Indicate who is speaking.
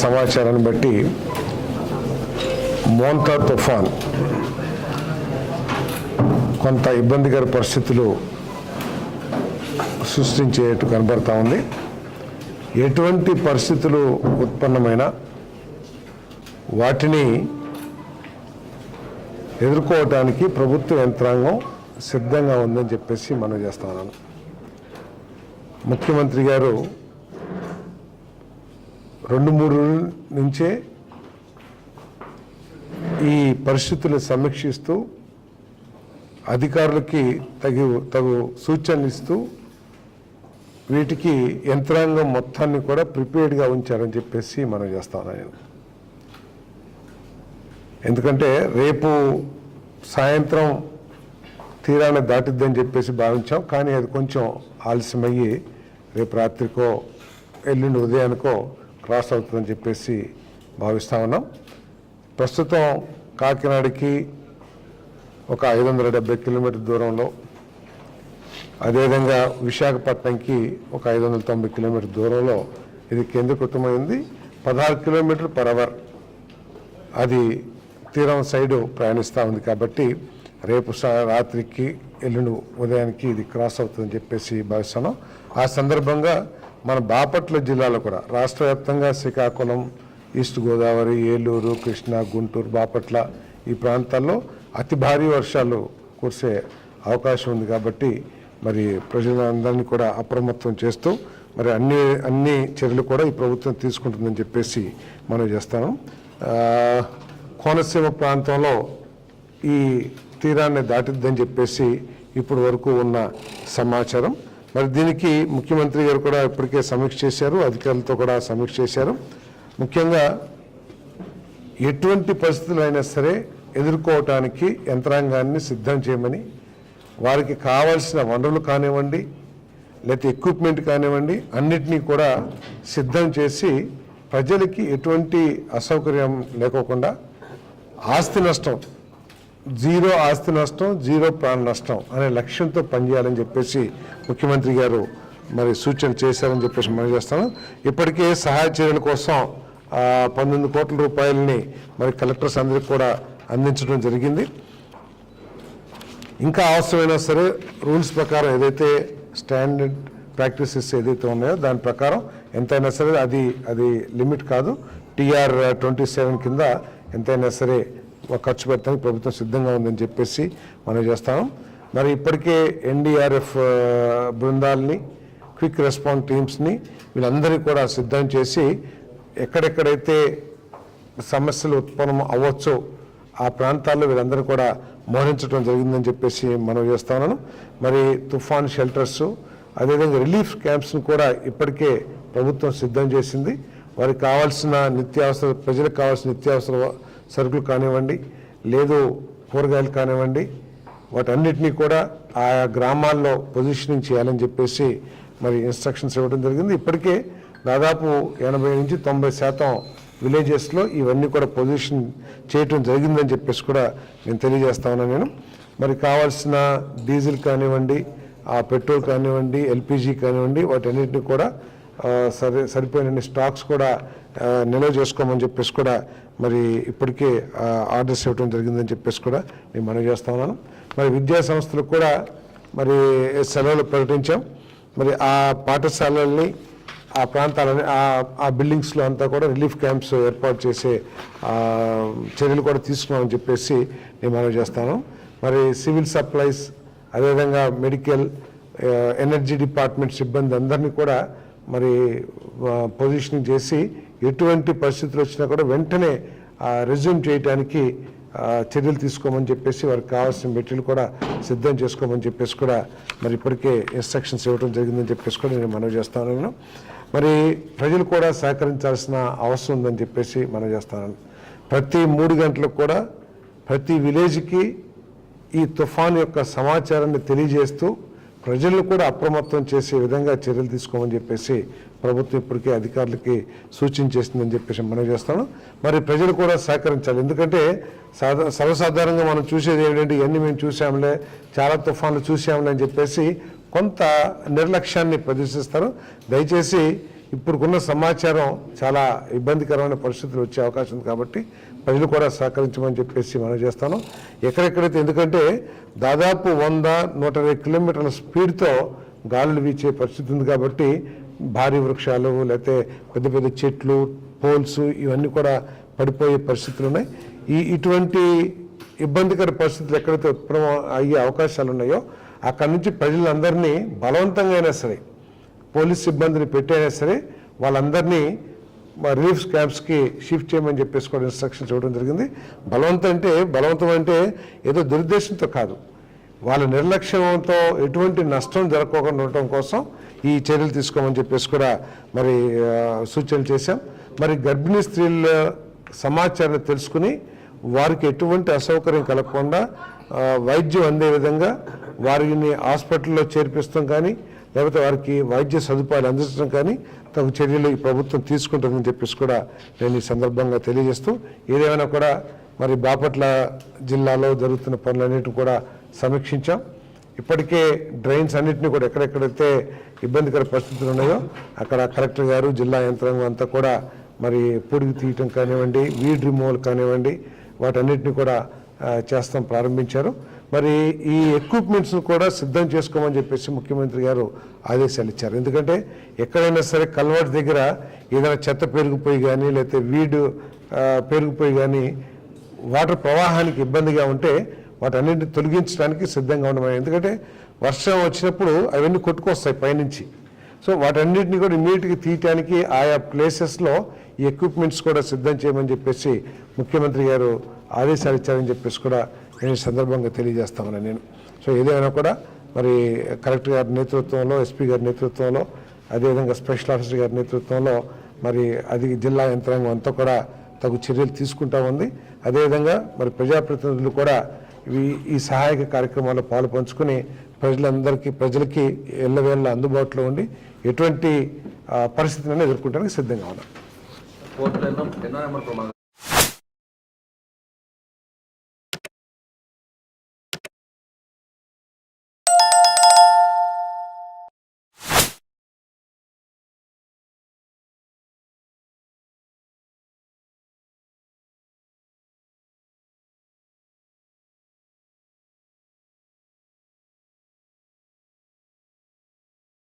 Speaker 1: సమాచారాన్ని బట్టి మోంతా తుఫాన్ కొంత ఇబ్బందికర పరిస్థితులు సృష్టించేట్టు కనబడతా ఉంది. ఎటువంటి పరిస్థితులు ఉత్పన్నమైన వాటిని ఎదుర్కోవటానికి ప్రభుత్వ యంత్రాంగం సిద్ధంగా ఉందని చెప్పేసి మనం చేస్తా ఉన్నాను ముఖ్యమంత్రి గారు రెండు మూడు నుంచే ఈ పరిస్థితులు సమీక్షిస్తూ అధికారులకి తగు తగు సూచనలు ఇస్తూ వీటికి యంత్రాంగం మొత్తాన్ని కూడా ప్రిపేర్డ్గా ఉంచారని చెప్పేసి మనం చేస్తాను నేను. ఎందుకంటే రేపు సాయంత్రం తీరాన్ని దాటిద్దని చెప్పేసి భావించాం. కానీ అది కొంచెం ఆలస్యమయ్యి రేపు రాత్రికో ఎల్లుండి ఉదయానికో క్రాస్ అవుతుందని చెప్పేసి భావిస్తా ఉన్నాం. ప్రస్తుతం కాకినాడకి ఒక ఐదు వందల డెబ్బై కిలోమీటర్ దూరంలో అదేవిధంగా విశాఖపట్నంకి ఒక ఐదు వందల తొంభై కిలోమీటర్ దూరంలో ఇది కేంద్రీకృతమైంది. పదహారు కిలోమీటర్ పర్ అవర్ అది తీరం సైడు ప్రయాణిస్తూ ఉంది కాబట్టి రేపు రాత్రికి ఎల్లుండి ఉదయానికి ఇది క్రాస్ అవుతుందని చెప్పేసి భావిస్తున్నాం. ఆ సందర్భంగా మన బాపట్ల జిల్లాలో కూడా రాష్ట్ర వ్యాప్తంగా శ్రీకాకుళం ఈస్ట్ గోదావరి ఏలూరు కృష్ణా గుంటూరు బాపట్ల ఈ ప్రాంతాల్లో అతి భారీ వర్షాలు కురిసే అవకాశం ఉంది కాబట్టి మరి ప్రజలందరినీ కూడా అప్రమత్తం చేస్తూ మరి అన్ని అన్ని చర్యలు కూడా ఈ ప్రభుత్వం తీసుకుంటుందని చెప్పేసి మనం చేస్తాను. కోనసీమ ప్రాంతంలో ఈ తీరాన్ని దాటిద్దని చెప్పేసి ఇప్పుడు వరకు ఉన్న సమాచారం. మరి దీనికి ముఖ్యమంత్రి గారు కూడా ఇప్పటికే సమీక్ష చేశారు అధికారులతో కూడా సమీక్ష చేశారు. ముఖ్యంగా ఎటువంటి పరిస్థితులు అయినా సరే ఎదుర్కోవటానికి యంత్రాంగాన్ని సిద్ధం చేయమని వారికి కావాల్సిన వనరులు కానివ్వండి లేకపోతే ఎక్విప్మెంట్ కానివ్వండి అన్నిటినీ కూడా సిద్ధం చేసి ప్రజలకి ఎటువంటి అసౌకర్యం లేకోకుండా ఆస్తి నష్టం జీరో ఆస్తి నష్టం జీరో ప్రాణ నష్టం అనే లక్ష్యంతో పనిచేయాలని చెప్పేసి ముఖ్యమంత్రి గారు మరి సూచన చేశారని చెప్పేసి మనం చేస్తాను ఇప్పటికే సహాయ చర్యల కోసం పంతొమ్మిది కోట్ల రూపాయలని మరి కలెక్టర్స్ అందరికి కూడా అందించడం జరిగింది. ఇంకా అవసరమైనా సరే రూల్స్ ప్రకారం ఏదైతే స్టాండర్డ్ ప్రాక్టీసెస్ ఏదైతే ఉన్నాయో దాని ప్రకారం ఎంతైనా సరే అది అది లిమిట్ కాదు. టీఆర్ ట్వంటీ సెవెన్ కింద ఎంతైనా సరే ఖర్చు పెట్టడానికి ప్రభుత్వం సిద్ధంగా ఉందని చెప్పేసి మనం చేస్తాం. మరి ఇప్పటికే ఎన్డీఆర్ఎఫ్ బృందాలని క్విక్ రెస్పాన్స్ టీమ్స్ని వీళ్ళందరినీ కూడా సిద్ధం చేసి ఎక్కడెక్కడైతే సమస్యలు ఉత్పన్నం అవ్వచ్చో ఆ ప్రాంతాల్లో వీళ్ళందరూ కూడా మోహరించడం జరిగిందని చెప్పేసి మనం చేస్తా ఉన్నాను. మరి తుఫాన్ షెల్టర్స్ అదేవిధంగా రిలీఫ్ క్యాంప్స్ను కూడా ఇప్పటికే ప్రభుత్వం సిద్ధం చేసింది. వారికి కావాల్సిన నిత్యావసర ప్రజలకు కావాల్సిన నిత్యావసర సరుకులు కానివ్వండి లేదు కూరగాయలు కానివ్వండి వాటన్నిటినీ కూడా ఆయా గ్రామాల్లో పొజిషనింగ్ చేయాలని చెప్పేసి మరి ఇన్స్ట్రక్షన్స్ ఇవ్వడం జరిగింది. ఇప్పటికే దాదాపు ఎనభై నుంచి తొంభై శాతం విలేజెస్లో ఇవన్నీ కూడా పొజిషన్ చేయటం జరిగిందని చెప్పేసి కూడా నేను తెలియజేస్తా ఉన్నాను నేను. మరి కావాల్సిన డీజిల్ కానివ్వండి ఆ పెట్రోల్ కానివ్వండి ఎల్పిజి కానివ్వండి వాటన్నిటిని కూడా సరి సరిపోయిన స్టాక్స్ కూడా నిల్వ చేసుకోమని చెప్పేసి కూడా మరి ఇప్పటికే ఆర్డర్స్ ఇవ్వడం జరిగిందని చెప్పేసి కూడా నేను మనవి చేస్తా ఉన్నాను. మరి విద్యా సంస్థలకు కూడా మరి సెలవులు ప్రకటించాం. మరి ఆ పాఠశాలల్ని ఆ ప్రాంతాలని ఆ- ఆ బిల్డింగ్స్లో అంతా కూడా రిలీఫ్ క్యాంప్స్ ఏర్పాటు చేసే చర్యలు కూడా తీసుకున్నామని చెప్పేసి నేను మనవి చేస్తాను మరి సివిల్ సప్లైస్ అదేవిధంగా మెడికల్ ఎనర్జీ డిపార్ట్మెంట్ సిబ్బంది అందరినీ కూడా మరి పొజిషన్ పొజిషనింగ్ చేసి ఎటువంటి పరిస్థితులు వచ్చినా కూడా వెంటనే రెజ్యూమ్ చేయడానికి చర్యలు తీసుకోమని చెప్పేసి వారికి కావాల్సిన మెటీరియల్ కూడా సిద్ధం చేసుకోమని చెప్పేసి కూడా మరి ఇప్పటికే ఇన్స్ట్రక్షన్స్ ఇవ్వడం జరిగిందని చెప్పేసి కూడా నేను మనవి చేస్తాను మరి ప్రజలు కూడా సహకరించాల్సిన అవసరం ఉందని చెప్పేసి మనం చేస్తాను ప్రతి మూడు గంటలకు కూడా ప్రతి విలేజ్కి ఈ తుఫాన్ యొక్క సమాచారాన్ని తెలియజేస్తూ ప్రజలను కూడా అప్రమత్తం చేసే విధంగా చర్యలు తీసుకోమని చెప్పేసి ప్రభుత్వం ఇప్పటికే అధికారులకి సూచించేసిందని చెప్పేసి మనం చేస్తాను. మరి ప్రజలు కూడా సహకరించాలి. ఎందుకంటే సాధా సర్వసాధారణంగా మనం చూసేది ఏంటంటే ఇవన్నీ మేము చూసాంలే చాలా తుఫాన్లు చూసాంలే అని చెప్పేసి కొంత నిర్లక్ష్యాన్ని ప్రదర్శిస్తారు. దయచేసి ఇప్పుడున్న సమాచారం చాలా ఇబ్బందికరమైన పరిస్థితులు వచ్చే అవకాశం ఉంది కాబట్టి ప్రజలు కూడా సహకరించమని చెప్పేసి మనం చేస్తాను. ఎక్కడెక్కడైతే ఎందుకంటే దాదాపు వంద నూట ఇరవై కిలోమీటర్ల స్పీడ్తో గాలులు వీచే పరిస్థితి ఉంది కాబట్టి భారీ వృక్షాలు లేకపోతే పెద్ద పెద్ద చెట్లు పోల్స్ ఇవన్నీ కూడా పడిపోయే పరిస్థితులు ఉన్నాయి. ఈ ఇటువంటి ఇబ్బందికర పరిస్థితులు ఎక్కడైతే ఉత్పన్నం అయ్యే అవకాశాలు ఉన్నాయో అక్కడి నుంచి ప్రజలందరినీ బలవంతంగా అయినా సరే పోలీస్ సిబ్బందిని పెట్టైనా సరే వాళ్ళందరినీ రిలీఫ్ క్యాంప్స్కి షిఫ్ట్ చేయమని చెప్పేసి కూడా ఇన్స్ట్రక్షన్స్ ఇవ్వడం జరిగింది. బలవంతం అంటే బలవంతం అంటే ఏదో దురుద్దేశంతో కాదు. వాళ్ళ నిర్లక్ష్యంతో ఎటువంటి నష్టం జరగకుండా ఉండటం కోసం ఈ చర్యలు తీసుకోమని చెప్పేసి కూడా మరి సూచనలు చేశాం. మరి గర్భిణీ స్త్రీల సమాచారాన్ని తెలుసుకుని వారికి ఎటువంటి అసౌకర్యం కలగకుండా వైద్యం అందే విధంగా వారిని హాస్పిటల్లో చేర్పిస్తాం కానీ లేకపోతే వారికి వైద్య సదుపాయాలు అందించడం కానీ తగు చర్యలు ఈ ప్రభుత్వం తీసుకుంటుందని చెప్పేసి కూడా నేను ఈ సందర్భంగా తెలియజేస్తూ ఏదేమైనా కూడా మరి బాపట్ల జిల్లాలో జరుగుతున్న పనులన్నిటిని కూడా సమీక్షించాం. ఇప్పటికే డ్రైన్స్ అన్నింటినీ కూడా ఎక్కడెక్కడైతే ఇబ్బందికర పరిస్థితులు ఉన్నాయో అక్కడ కలెక్టర్ గారు జిల్లా యంత్రాంగం అంతా కూడా మరి పొడిగి తీయటం కానివ్వండి వీడ్ రిమూవల్ కానివ్వండి వాటన్నిటిని కూడా చేస్తాం ప్రారంభించారు. మరి ఈ ఎక్విప్మెంట్స్ కూడా సిద్ధం చేసుకోమని చెప్పేసి ముఖ్యమంత్రి గారు ఆదేశాలు ఇచ్చారు. ఎందుకంటే ఎక్కడైనా సరే కల్వర్ట్ దగ్గర ఏదైనా చెత్త పెరిగిపోయి కానీ లేకపోతే వీడు పెరిగిపోయి కానీ వాటర్ ప్రవాహానికి ఇబ్బందిగా ఉంటే వాటన్నింటిని తొలగించడానికి సిద్ధంగా ఉండమని. ఎందుకంటే వర్షం వచ్చినప్పుడు అవన్నీ కొట్టుకొస్తాయి పైనుంచి. సో వాటన్నిటిని కూడా ఇమీడియట్గా తీయటానికి ఆయా ప్లేసెస్లో ఈ ఎక్విప్మెంట్స్ కూడా సిద్ధం చేయమని చెప్పేసి ముఖ్యమంత్రి గారు ఆదేశాలు ఇచ్చారని చెప్పేసి కూడా నేను సందర్భంగా తెలియజేస్తామని నేను. సో ఏదైనా కూడా మరి కలెక్టర్ గారి నేతృత్వంలో ఎస్పీ గారి నేతృత్వంలో అదేవిధంగా స్పెషల్ ఆఫీసర్ గారి నేతృత్వంలో మరి అది జిల్లా యంత్రాంగం అంతా కూడా తగు చర్యలు తీసుకుంటా ఉంది. అదేవిధంగా మరి ప్రజాప్రతినిధులు కూడా ఈ ఈ సహాయక కార్యక్రమాల్లో పాలు పంచుకుని ప్రజలందరికీ ప్రజలకి ఎల్లవేళ్ళ అందుబాటులో ఉండి ఎటువంటి పరిస్థితిని పరిస్థితులను ఎదుర్కొంటానికి సిద్ధంగా ఉన్నాం.